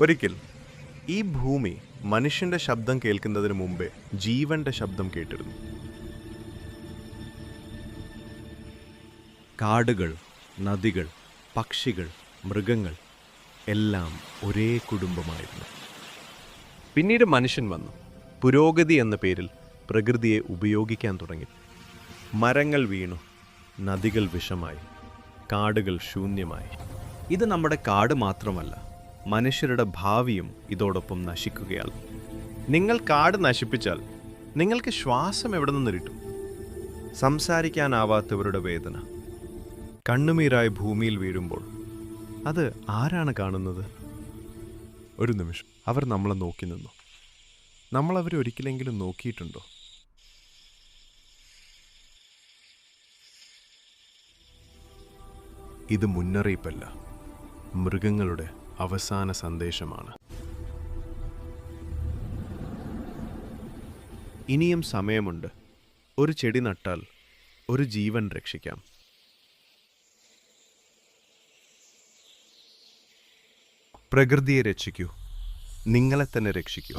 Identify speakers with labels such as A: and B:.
A: ഒരിക്കൽ ഈ ഭൂമി മനുഷ്യന്റെ ശബ്ദം കേൾക്കുന്നതിന് മുമ്പേ ജീവന്റെ ശബ്ദം കേട്ടിരുന്നു. കാടുകൾ നദികൾ പക്ഷികൾ മൃഗങ്ങൾ എല്ലാം ഒരേ കുടുംബമായിരുന്നു. പിന്നീട് മനുഷ്യൻ വന്നു. പുരോഗതി എന്ന പേരിൽ പ്രകൃതിയെ ഉപയോഗിക്കാൻ തുടങ്ങി. മരങ്ങൾ വീണു നദികൾ വിഷമായി കാടുകൾ ശൂന്യമായി. ഇത് നമ്മുടെ കാട് മാത്രമല്ല മനുഷ്യരുടെ ഭാവിയും ഇതോടൊപ്പം നശിക്കുകയാണ് നിങ്ങൾ കാട് നശിപ്പിച്ചാൽ നിങ്ങൾക്ക് ശ്വാസം എവിടെ നിന്ന് കിട്ടും? സംസാരിക്കാനാവാത്തവരുടെ വേദന. കണ്ണുമീരായി ഭൂമിയിൽ വീഴുമ്പോൾ അത് ആരാണ് കാണുന്നത്? ഒരു നിമിഷം. അവർ നമ്മളെ നോക്കി നിന്നു. നമ്മൾ അവരെ ഒരിക്കലെങ്കിലും നോക്കിയിട്ടുണ്ടോ? ഇത് മുന്നറിയിപ്പല്ല. മൃഗങ്ങളുടെ അവസാന സന്ദേശമാണ്. ഇനിയും സമയമുണ്ട്. ഒരു ചെടി നട്ടാൽ ഒരു ജീവൻ രക്ഷിക്കാം. പ്രകൃതിയെ രക്ഷിക്കൂ. നിങ്ങളെ തന്നെ രക്ഷിക്കൂ.